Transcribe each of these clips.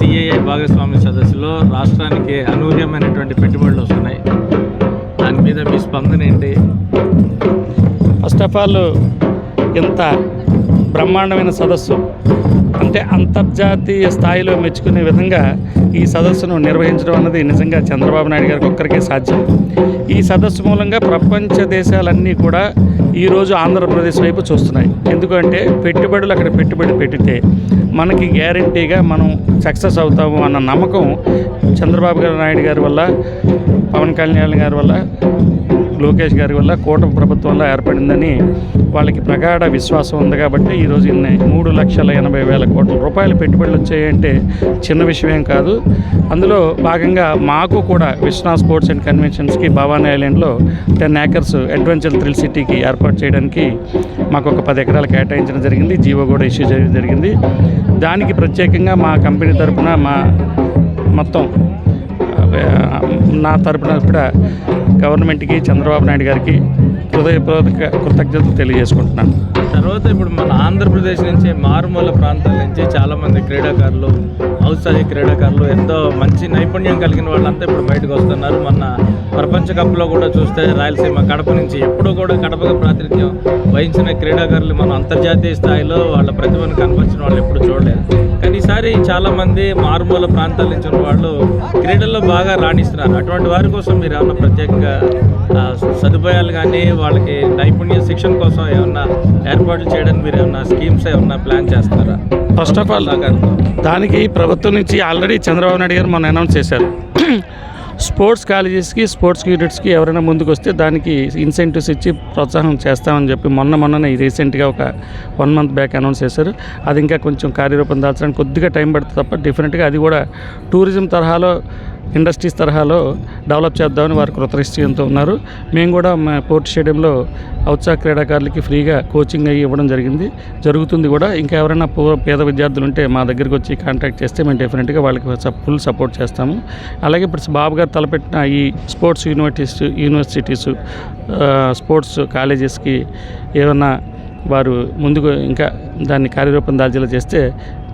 CAI భాగస్వామ్య సదస్సులో రాష్ట్రానికి అనూహ్యమైనటువంటి పెట్టుబడులు వస్తున్నాయి. దాని మీద మీ స్పందన ఏంటి? ఫస్ట్ ఆఫ్ ఆల్ ఇంత బ్రహ్మాండమైన సదస్సు అంటే అంతర్జాతీయ స్థాయిలో మెచ్చుకునే విధంగా ఈ సదస్సును నిర్వహించడం అన్నది నిజంగా చంద్రబాబు నాయుడు గారికి ఒక్కరికే సాధ్యం. ఈ సదస్సు మూలంగా ప్రపంచ దేశాలన్నీ కూడా ఈరోజు ఆంధ్రప్రదేశ్ వైపు చూస్తున్నాయి. ఎందుకంటే పెట్టుబడులు అక్కడ పెట్టుబడి పెట్టితే మనకి గ్యారంటీగా మనం సక్సెస్ అవుతాము అన్న నమ్మకం చంద్రబాబు గారు నాయుడు గారి వల్ల పవన్ కళ్యాణ్ గారి వల్ల లోకేష్ గారి వల్ల కూటమి ప్రభుత్వం వల్ల ఏర్పడిందని వాళ్ళకి ప్రగాఢ విశ్వాసం ఉంది కాబట్టి ఈరోజు ఇన్ని మూడు లక్షల ఎనభై వేల కోట్ల రూపాయల పెట్టుబడులు వచ్చాయంటే చిన్న విషయం కాదు. అందులో భాగంగా మాకు కూడా విశ్వనా స్పోర్ట్స్ అండ్ కన్వెన్షన్స్కి భవానీ ఐలాండ్లో టెన్ ఏకర్స్ అడ్వెంచర్ థ్రిల్ సిటీకి ఏర్పాటు చేయడానికి మాకు ఒక పది ఎకరాలు కేటాయించడం జరిగింది. జీవో కూడా ఇష్యూ చేయడం జరిగింది. దానికి ప్రత్యేకంగా మా కంపెనీ తరపున మా మొత్తం నా తరపున కూడా గవర్నమెంట్కి చంద్రబాబు నాయుడు గారికి హృదయపూర్వక కృతజ్ఞతలు తెలియజేసుకుంటున్నాను. తర్వాత ఇప్పుడు మన ఆంధ్రప్రదేశ్ నుంచి మారుమూల ప్రాంతాల నుంచి చాలామంది క్రీడాకారులు ఔత్సాహిక క్రీడాకారులు ఎంతో మంచి నైపుణ్యం కలిగిన వాళ్ళంతా ఇప్పుడు బయటకు వస్తున్నారు. మొన్న ప్రపంచ కప్లో కూడా చూస్తే రాయలసీమ కడప నుంచి ఎప్పుడూ కూడా కడపగా ప్రాతినిధ్యం వహించిన క్రీడాకారులు మనం అంతర్జాతీయ స్థాయిలో వాళ్ళ ప్రతిభను కనపరిచిన వాళ్ళు ఎప్పుడు చూడలేదు. ఈసారి చాలామంది మారుమూల ప్రాంతాల నుంచి ఉన్న వాళ్ళు క్రీడల్లో బాగా రాణిస్తున్నారు. అటువంటి వారి కోసం మీరు ఏమన్నా ప్రత్యేకంగా సదుపాయాలు కానీ వాళ్ళకి నైపుణ్య శిక్షణ కోసం ఏమన్నా ఏర్పాట్లు చేయడానికి మీరు ఏమన్నా స్కీమ్స్ ఏమన్నా ప్లాన్ చేస్తారా? First of all. దానికి ప్రభుత్వం నుంచి ఆల్రెడీ చంద్రబాబు నాయుడు గారు మొన్న అనౌన్స్ చేశారు. స్పోర్ట్స్ కాలేజెస్కి స్పోర్ట్స్ యూనిట్స్కి ఎవరైనా ముందుకు వస్తే దానికి ఇన్సెంటివ్స్ ఇచ్చి ప్రోత్సాహం చేస్తామని చెప్పి మొన్న మొన్ననే రీసెంట్గా ఒక వన్ మంత్ బ్యాక్ అనౌన్స్ చేశారు. అది ఇంకా కొంచెం కార్యరూపం దాల్చడానికి కొద్దిగా టైం పడుతుంది తప్ప డెఫినెట్గా అది కూడా టూరిజం తరహాలో ఇండస్ట్రీస్ తరహాలో డెవలప్ చేద్దామని వారు కృతనిశ్చయంతో ఉన్నారు. మేము కూడా మా పోర్ట్ స్టేడియంలో ఔత్సాహ క్రీడాకారులకి ఫ్రీగా కోచింగ్ అయ్యి ఇవ్వడం జరిగింది. జరుగుతుంది కూడా. ఇంకా ఎవరైనా పూ పేద విద్యార్థులు ఉంటే మా దగ్గరికి వచ్చి కాంటాక్ట్ చేస్తే మేము డెఫినెట్గా వాళ్ళకి ఫుల్ సపోర్ట్ చేస్తాము. అలాగే ఇప్పుడు బాబు గారు తలపెట్టిన ఈ స్పోర్ట్స్ యూనివర్సిటీస్ యూనివర్సిటీస్ స్పోర్ట్స్ కాలేజెస్కి ఏమైనా వారు ముందుకు ఇంకా దాన్ని కార్యరూపం దాల్చేలా చేస్తే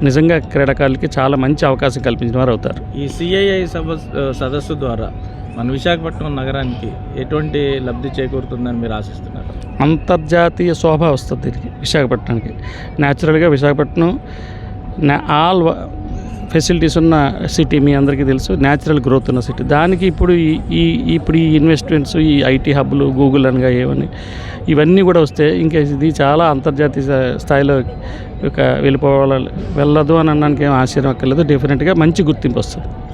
నిజంగా క్రీడాకారులకి చాలా మంచి అవకాశం కల్పించిన వారు అవుతారు. ఈ సిఐఐ సభ సదస్సు ద్వారా మన విశాఖపట్నం నగరానికి ఎటువంటి లబ్ధి చేకూరుతుందని మీరు ఆశిస్తున్నారు? అంతర్జాతీయ శోభ వస్తుంది దీనికి విశాఖపట్నానికి. న్యాచురల్గా విశాఖపట్నం ఆల్ ఫెసిలిటీస్ ఉన్న సిటీ మీ అందరికీ తెలుసు న్యాచురల్ గ్రోత్ ఉన్న సిటీ. దానికి ఇప్పుడు ఈ ఇప్పుడు ఈ ఇన్వెస్ట్మెంట్స్ ఈ ఐటీ హబ్లు గూగుల్ అనగా ఏమని ఇవన్నీ కూడా వస్తే ఇంకా ఇది చాలా అంతర్జాతీయ స్థాయిలో ఒక వెళ్ళిపోవాలి వెళ్ళదు అని అనడానికి ఏం ఆశ్చర్యం అక్కర్లేదు. డెఫినెట్గా మంచి గుర్తింపు వస్తుంది.